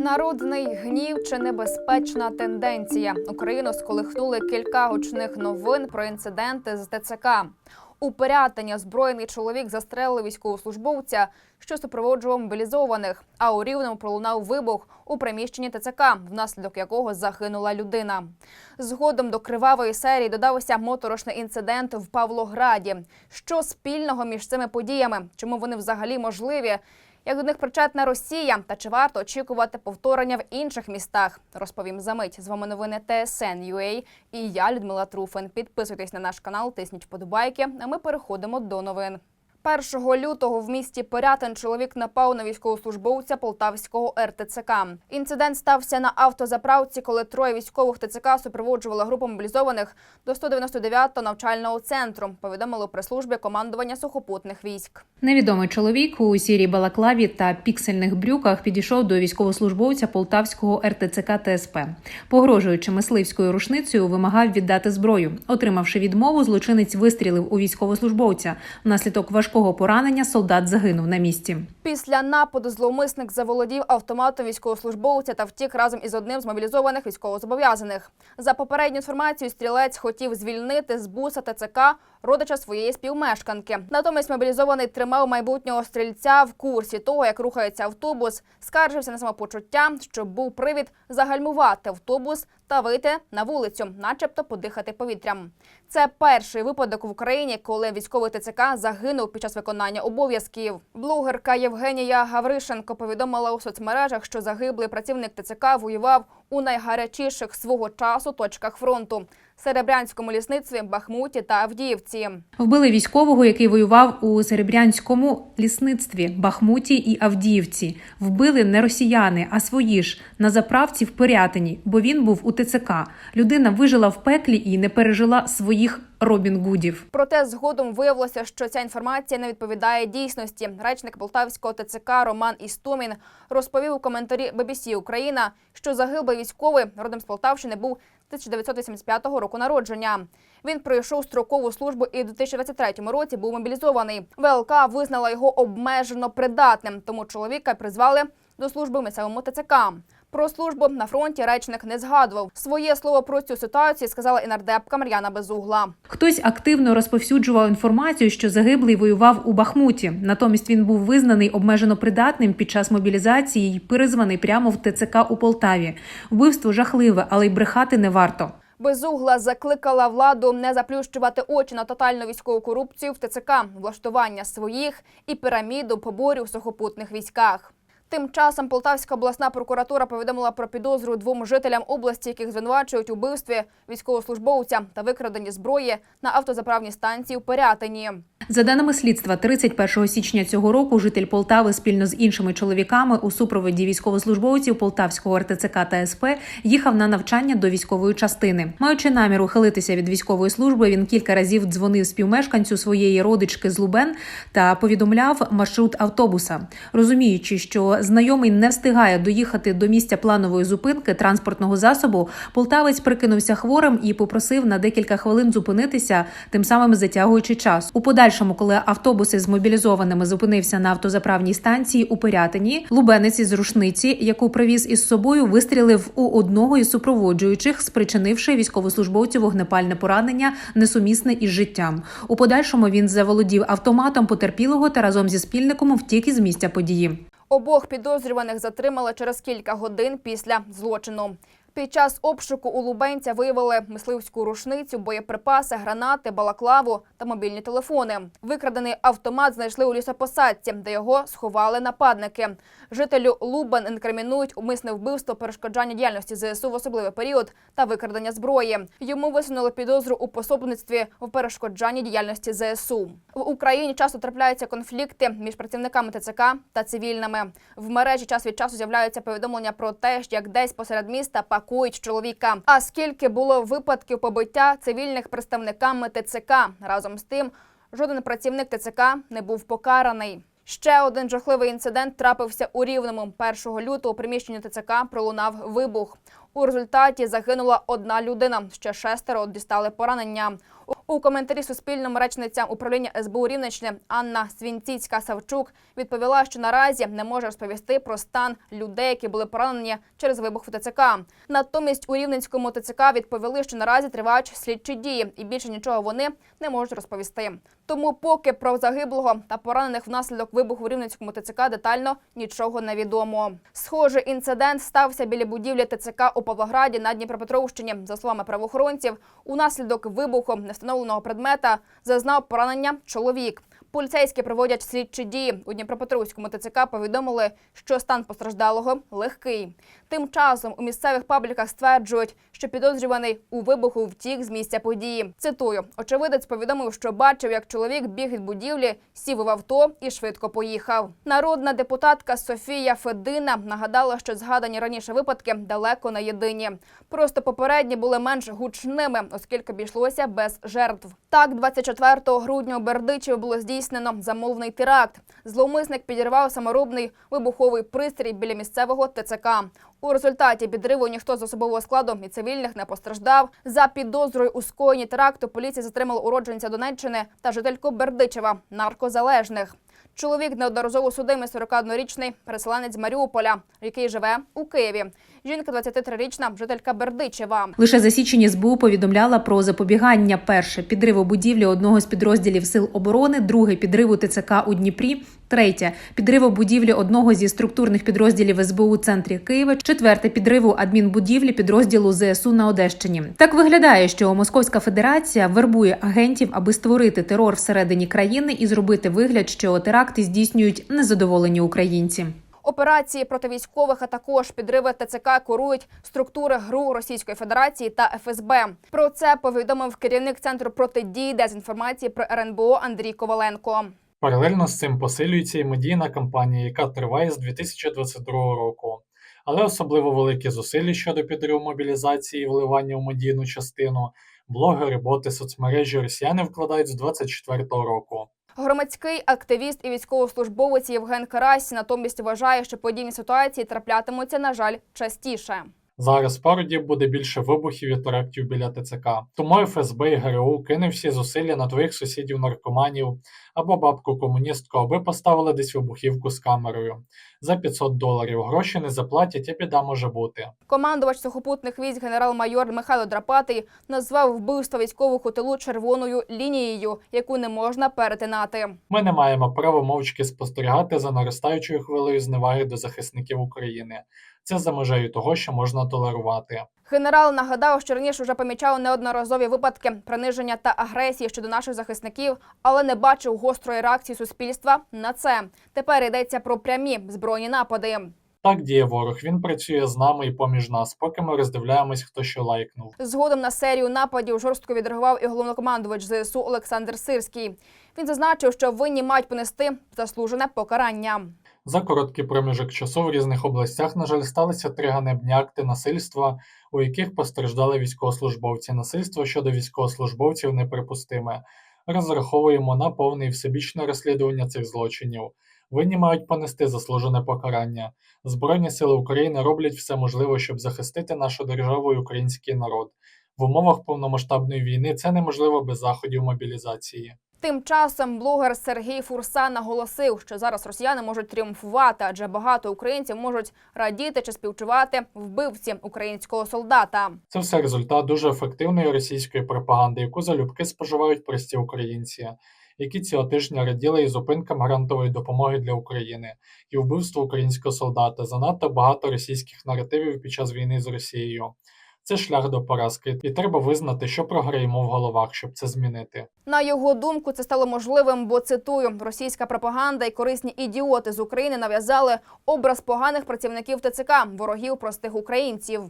Народний гнів чи небезпечна тенденція. Україну сколихнули кілька гучних новин про інциденти з ТЦК. У Пирятині озброєний чоловік застрелив військовослужбовця, що супроводжував мобілізованих. А у Рівному пролунав вибух у приміщенні ТЦК, внаслідок якого загинула людина. Згодом до кривавої серії додався моторошний інцидент в Павлограді. Що спільного між цими подіями? Чому вони взагалі можливі? Як до них причетна Росія та чи варто очікувати повторення в інших містах? Розповім за мить. З вами новини TSN.ua і я Людмила Труфин. Підписуйтесь на наш канал, тисніть вподобайки. А ми переходимо до новин. 1 лютого в місті Порятин чоловік напав на військовослужбовця Полтавського РТЦК. Інцидент стався на автозаправці, коли троє військових ТЦК супроводжували групу мобілізованих до 199-го навчального центру. Повідомили у прес-службі командування сухопутних військ. Невідомий чоловік у сірій балаклаві та піксельних брюках підійшов до військовослужбовця Полтавського РТЦК ТСП. Погрожуючи мисливською рушницею, вимагав віддати зброю. Отримавши відмову, злочинець вистрілив у військовослужбовця. Внаслідок важкого поранення солдат загинув на місці. Після нападу зловмисник заволодів автоматом військовослужбовця та втік разом із одним з мобілізованих військовозобов'язаних. За попередню інформацію, стрілець хотів звільнити з буса ТЦК родича своєї співмешканки. Натомість мобілізований тримав майбутнього стрільця в курсі того, як рухається автобус, скаржився на самопочуття, що був привід загальмувати автобус та вийти на вулицю, начебто подихати повітрям. Це перший випадок в Україні, коли військовий ТЦК загинув під час виконання обов'язків. Блогерка Євгенія Гавришенко повідомила у соцмережах, що загиблий працівник ТЦК воював у найгарячіших свого часу точках фронту Серебрянському лісництві, Бахмуті та Авдіївці. Вбили військового, який воював у Серебрянському лісництві, Бахмуті і Авдіївці. Вбили не росіяни, а свої ж на заправці в Пирятині, бо він був у ТЦК. Людина вижила в пеклі і не пережила своїх Робін Гудів. Проте згодом виявилося, що ця інформація не відповідає дійсності. Речник Полтавського ТЦК Роман Істомін розповів у коментарі BBC Україна, що загиблий військовий родом з Полтавщини був 1985 року народження. Він пройшов строкову службу і в 2023 році був мобілізований. ВЛК визнала його обмежено придатним, тому чоловіка призвали до служби в місцевому ТЦК. Про службу на фронті речник не згадував. Своє слово про цю ситуацію сказала і нардепка Мар'яна Безугла. Хтось активно розповсюджував інформацію, що загиблий воював у Бахмуті. Натомість він був визнаний обмежено придатним під час мобілізації і перезваний прямо в ТЦК у Полтаві. Вбивство жахливе, але й брехати не варто. Безугла закликала владу не заплющувати очі на тотальну військову корупцію в ТЦК, влаштування своїх і піраміду поборів в сухопутних військах. Тим часом Полтавська обласна прокуратура повідомила про підозру двом жителям області, яких звинувачують у вбивстві військовослужбовця та викраденні зброї на автозаправній станції у Пирятині. За даними слідства, 31 січня цього року житель Полтави спільно з іншими чоловіками у супроводі військовослужбовців Полтавського РТЦК та СП їхав на навчання до військової частини. Маючи намір ухилитися від військової служби, він кілька разів дзвонив співмешканцю своєї родички з Лубен та повідомляв маршрут автобуса, розуміючи, що знайомий не встигає доїхати до місця планової зупинки транспортного засобу. Полтавець прикинувся хворим і попросив на декілька хвилин зупинитися, тим самим затягуючи час. У подальшому, коли автобус із мобілізованими зупинився на автозаправній станції у Пирятині, лубенець із рушниці, яку привіз із собою, вистрілив у одного із супроводжуючих, спричинивши військовослужбовцю вогнепальне поранення, несумісне із життям. У подальшому він заволодів автоматом потерпілого та разом зі спільником втік із місця події. Обох підозрюваних затримали через кілька годин після злочину. Під час обшуку у Лубенця виявили мисливську рушницю, боєприпаси, гранати, балаклаву та мобільні телефони. Викрадений автомат знайшли у лісопосадці, де його сховали нападники. Жителю Лубен інкримінують умисне вбивство, перешкоджання діяльності ЗСУ в особливий період та викрадення зброї. Йому висунули підозру у пособництві в перешкоджанні діяльності ЗСУ. В Україні часто трапляються конфлікти між працівниками ТЦК та цивільними. В мережі час від часу з'являються повідомлення про те, як десь посеред міста пакують чоловіка. А скільки було випадків побиття цивільних представниками ТЦК разом з тим, жоден працівник ТЦК не був покараний. Ще один жахливий інцидент трапився у Рівному. 1 лютого у приміщенні ТЦК пролунав вибух. У результаті загинула одна людина. Ще шестеро дістали поранення. У коментарі Суспільному речниця управління СБУ Рівненщини Анна Свінціцька Савчук відповіла, що наразі не може розповісти про стан людей, які були поранені через вибух в ТЦК. Натомість у Рівненському ТЦК відповіли, що наразі тривають слідчі дії, і більше нічого вони не можуть розповісти. Тому, поки про загиблого та поранених внаслідок вибуху в Рівненському ТЦК детально нічого не відомо. Схожий інцидент стався біля будівлі ТЦК у Павлограді на Дніпропетровщині. За словами правоохоронців, унаслідок вибуху невстановленого предмета зазнав поранення чоловік. Поліцейські проводять слідчі дії. У Дніпропетровському ТЦК повідомили, що стан постраждалого легкий. Тим часом у місцевих пабліках стверджують, що підозрюваний у вибуху втік з місця події. Цитую: очевидець повідомив, що бачив, як чоловік біг від будівлі, сів в авто і швидко поїхав. Народна депутатка Софія Федина нагадала, що згадані раніше випадки далеко не єдині. Просто попередні були менш гучними, оскільки обійшлося без жертв. Так, 24 грудня у Бердичеві було здійснено замовний теракт. Зловмисник підірвав саморобний вибуховий пристрій біля місцевого ТЦК. У результаті підриву ніхто з особового складу і цивільних не постраждав. За підозрою у скоєнні теракту поліція затримала уродженця Донеччини та жительку Бердичева наркозалежних. Чоловік неодноразово судимий 41-річний переселенець Маріуполя, який живе у Києві. Жінка 23-річна, жителька Бердичева. Лише за січень СБУ повідомляла про запобігання перше підриву будівлі одного з підрозділів сил оборони, друге підриву ТЦК у Дніпрі, третє підриву будівлі одного зі структурних підрозділів СБУ у центрі Києва, четверте підриву адмінбудівлі підрозділу ЗСУ на Одещині. Так виглядає, що Московська Федерація вербує агентів, аби створити терор всередині країни і зробити вигляд, що теракти здійснюють незадоволені українці. Операції проти військових, а також підриви ТЦК курують структури ГРУ Російської Федерації та ФСБ. Про це повідомив керівник центру протидії дезінформації про РНБО Андрій Коваленко. Паралельно з цим посилюється і медійна кампанія, яка триває з 2022 року. Але особливо великі зусилля щодо підриву мобілізації і вливання у медійну частину блогери, боти, соцмережі росіяни вкладають з 2024 року. Громадський активіст і військовослужбовець Євген Карась натомість вважає, що подібні ситуації траплятимуться, на жаль, частіше. Зараз пару буде більше вибухів і терактів біля ТЦК. Тому ФСБ і ГРУ кине всі зусилля на твоїх сусідів наркоманів або бабку комуністку, аби поставили десь вибухівку з камерою. За 500 доларів гроші не заплатять, а біда може бути. Командувач сухопутних військ генерал-майор Михайло Драпатий назвав вбивство військових у тилу червоною лінією, яку не можна перетинати. Ми не маємо права мовчки спостерігати за наростаючою хвилею зневаги до захисників України. Це за межею того, що можна толерувати. Генерал нагадав, що раніше вже помічав неодноразові випадки приниження та агресії щодо наших захисників, але не бачив гострої реакції суспільства на це. Тепер йдеться про прямі збройні напади. Так діє ворог. Він працює з нами і поміж нас, поки ми роздивляємось, хто що лайкнув. Згодом на серію нападів жорстко відреагував і головнокомандувач ЗСУ Олександр Сирський. Він зазначив, що винні мають понести заслужене покарання. За короткий проміжок часу в різних областях, на жаль, сталися три ганебні акти насильства, у яких постраждали військовослужбовці. Насильство щодо військовослужбовців неприпустиме. Розраховуємо на повне і всебічне розслідування цих злочинів. Винні мають понести заслужене покарання. Збройні сили України роблять все можливе, щоб захистити нашу державу і український народ. В умовах повномасштабної війни це неможливо без заходів мобілізації. Тим часом блогер Сергій Фурса наголосив, що зараз росіяни можуть тріумфувати, адже багато українців можуть радіти чи співчувати вбивці українського солдата. Це все результат дуже ефективної російської пропаганди, яку залюбки споживають прості українці, які цього тижня раділи і зупинкам грантової допомоги для України, і вбивству українського солдата. Занадто багато російських наративів під час війни з Росією. Це шлях до поразки, і треба визнати, що програємо в головах, щоб це змінити. На його думку, це стало можливим, бо цитую: російська пропаганда і корисні ідіоти з України нав'язали образ поганих працівників ТЦК, ворогів простих українців.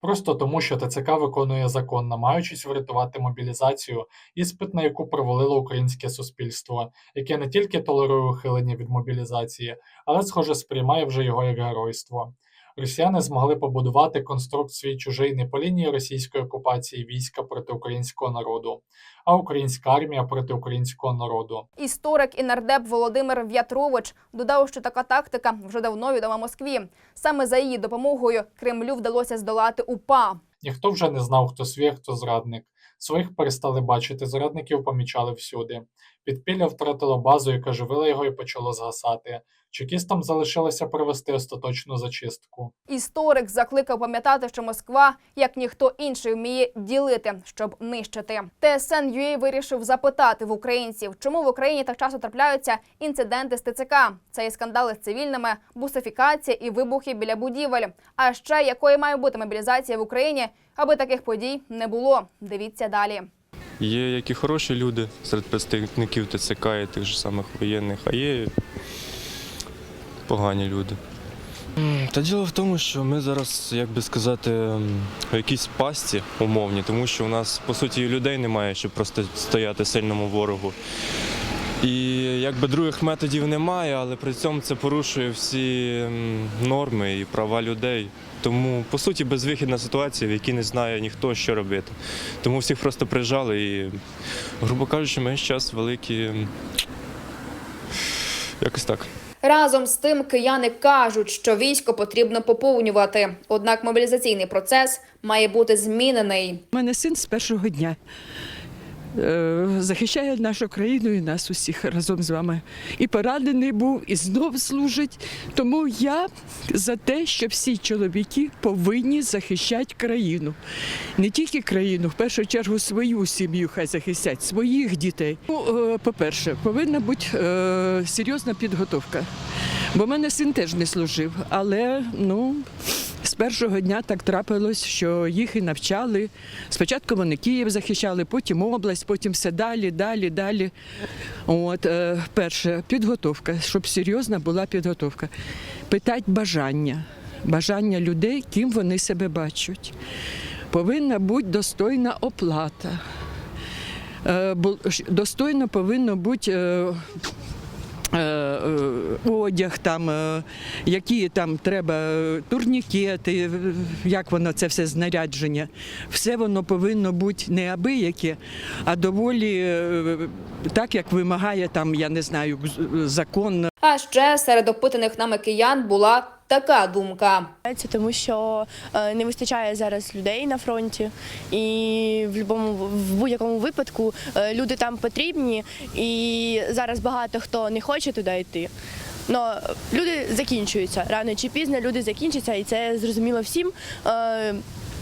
Просто тому, що ТЦК виконує закон, намагаючись врятувати мобілізацію, іспит на яку провалило українське суспільство, яке не тільки толерує ухилення від мобілізації, але, схоже, сприймає вже його як геройство. Росіяни змогли побудувати конструкт свій чужий не по лінії російської окупації війська проти українського народу, а українська армія проти українського народу. Історик і нардеп Володимир В'ятрович додав, що така тактика вже давно відома Москві. Саме за її допомогою Кремлю вдалося здолати УПА. Ніхто вже не знав, хто свій, хто зрадник. Своїх перестали бачити, зрадників помічали всюди. Підпілля втратило базу, яка живила його і почало згасати. Чекістам залишилося провести остаточну зачистку. Історик закликав пам'ятати, що Москва, як ніхто інший, вміє ділити, щоб нищити. ТСН ЮА вирішив запитати в українців, чому в Україні так часто трапляються інциденти з ТЦК. Це і скандали з цивільними, бусифікація і вибухи біля будівель. А ще якою має бути мобілізація в Україні, аби таких подій не було. Дивіться далі. Є як і хороші люди серед представників ТЦК і тих же самих воєнних, а є погані люди. Та діло в тому, що ми зараз, як би сказати, в якійсь пасті умовні, тому що у нас по суті людей немає, щоб просто стояти сильному ворогу. І якби других методів немає, але при цьому це порушує всі норми і права людей. Тому по суті безвихідна ситуація, в якій не знає ніхто, що робити. Тому всіх просто прижали і, грубо кажучи, ми зараз великі. Якось так. Разом з тим кияни кажуть, що військо потрібно поповнювати. Однак мобілізаційний процес має бути змінений. У мене син з першого дня захищає нашу країну і нас усіх разом з вами. І поранений був, і знов служить. Тому я за те, що всі чоловіки повинні захищати країну. Не тільки країну, в першу чергу свою сім'ю хай захистять, своїх дітей. Ну, е, по-перше, повинна бути е, серйозна підготовка. Бо в мене син теж не служив, але ну. Першого дня так трапилось, що їх і навчали. Спочатку вони Київ захищали, потім область, потім все далі, далі, далі. От, е, перше, підготовка, щоб серйозна була підготовка. Питать бажання, бажання людей, ким вони себе бачать. Повинна бути достойна оплата. Е, Достойно повинно бути. Одяг, там, е, які там треба е, турнікети, як воно це все знарядження. Все воно повинно бути не абияке, а доволі е, так, як вимагає там, я не знаю, закон А ще серед опитаних нами киян була така думка. Це тому, що е, не вистачає зараз людей на фронті, і в будь-якому в будь-якому випадку е, люди там потрібні, і зараз багато хто не хоче туди йти. Но люди закінчуються рано чи пізно люди закінчаться, і це зрозуміло всім. Е,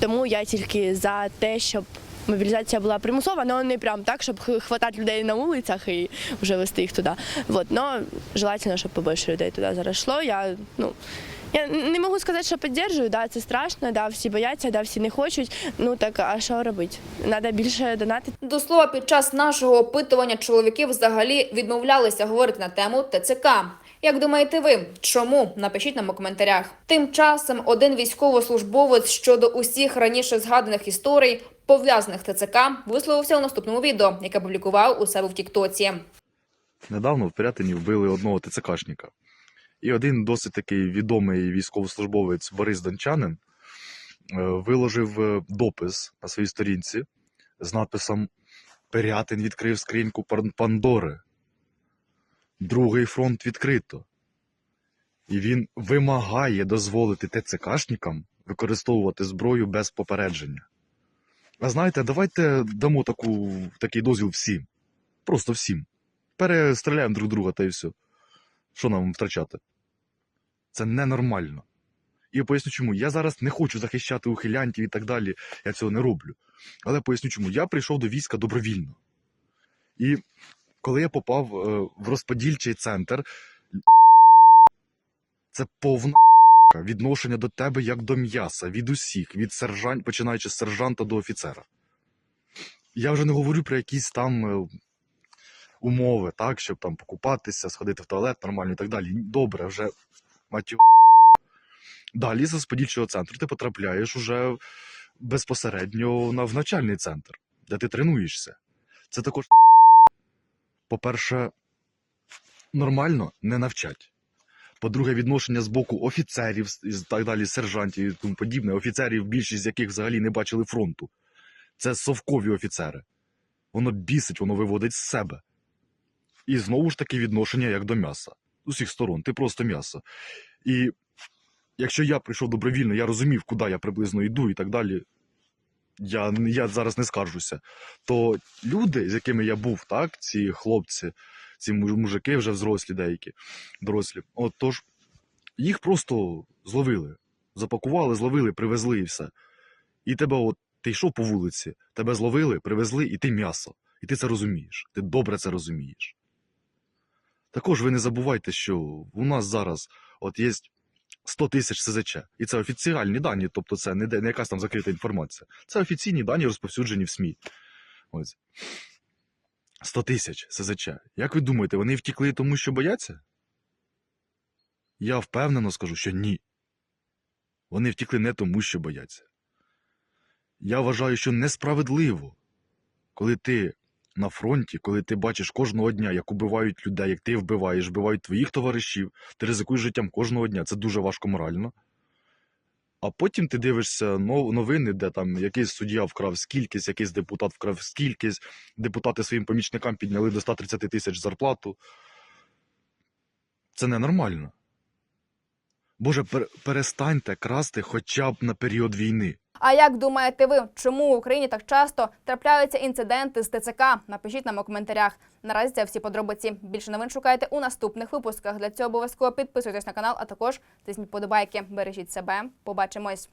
Тому я тільки за те, щоб мобілізація була примусова, але не прям так, щоб хватати людей на вулицях і вже вести їх туди. Вот. Но желательно, щоб побільше людей туди зараз йшло. Я ну. Я не можу сказати, що підтримую, да, це страшно, да, всі бояться, да, всі не хочуть. Ну так а що робити? Треба більше донатити. До слова, під час нашого опитування чоловіки взагалі відмовлялися говорити на тему ТЦК. Як думаєте ви, чому? Напишіть нам у коментарях. Тим часом один військовослужбовець щодо усіх раніше згаданих історій, пов'язаних ТЦК, висловився у наступному відео, яке публікував у себе в Тіктоці. Недавно в Пирятині вбили одного ТЦКшника. І один досить такий відомий військовослужбовець Борис Дончанин е, виложив е, допис на своїй сторінці з надписом Пирятин відкрив скриньку Пандори. Другий фронт відкрито. І він вимагає дозволити ТЦКшникам використовувати зброю без попередження. А знаєте, давайте дамо таку, такий дозвіл всім. Просто всім перестріляємо друг друга та і все. Що нам втрачати? Це ненормально. І я поясню чому. Я зараз не хочу захищати ухилянтів і так далі. Я цього не роблю. Але поясню чому. Я прийшов до війська добровільно. І коли я попав е, в розподільчий центр, це повна відношення до тебе як до м'яса, від усіх, від сержант, починаючи з сержанта до офіцера. Я вже не говорю про якісь там е, умови, так, щоб там покупатися, сходити в туалет нормально і так далі. Добре, вже матю. Далі з розподільчого центру ти потрапляєш уже безпосередньо на в навчальний центр, де ти тренуєшся. Це також, по-перше, нормально не навчать. По-друге, відношення з боку офіцерів і так далі, сержантів і тому подібне, офіцерів, більшість з яких взагалі не бачили фронту. Це совкові офіцери. Воно бісить, воно виводить з себе. І знову ж таки відношення як до м'яса. З усіх сторон, ти просто м'ясо. І якщо я прийшов добровільно, я розумів, куди я приблизно йду і так далі. я, я зараз не скаржуся, то люди, з якими я був, так, ці хлопці, ці мужики вже взрослі деякі, дорослі, от тож їх просто зловили, запакували, зловили, привезли і все. І тебе, от, ти йшов по вулиці, тебе зловили, привезли, і ти м'ясо. І ти це розумієш, ти добре це розумієш. Також ви не забувайте, що у нас зараз от є 100 тисяч СЗЧ, і це офіціальні дані, тобто це не, не якась там закрита інформація. Це офіційні дані, розповсюджені в СМІ. Ось. 100 тисяч СЗЧ. Як ви думаєте, вони втікли тому, що бояться? Я впевнено скажу, що ні. Вони втікли не тому, що бояться. Я вважаю, що несправедливо, коли ти на фронті, коли ти бачиш кожного дня, як убивають людей, як ти вбиваєш, вбивають твоїх товаришів, ти ризикуєш життям кожного дня. Це дуже важко морально. А потім ти дивишся новини, де там якийсь суддя вкрав скількись, якийсь депутат вкрав скількись, депутати своїм помічникам підняли до 130 тисяч зарплату. Це ненормально. Боже, пер- перестаньте красти хоча б на період війни. А як думаєте ви, чому в Україні так часто трапляються інциденти з ТЦК? Напишіть нам у коментарях. Наразі це всі подробиці. Більше новин шукайте у наступних випусках. Для цього обов'язково підписуйтесь на канал, а також тисніть подобайки. Бережіть себе. Побачимось.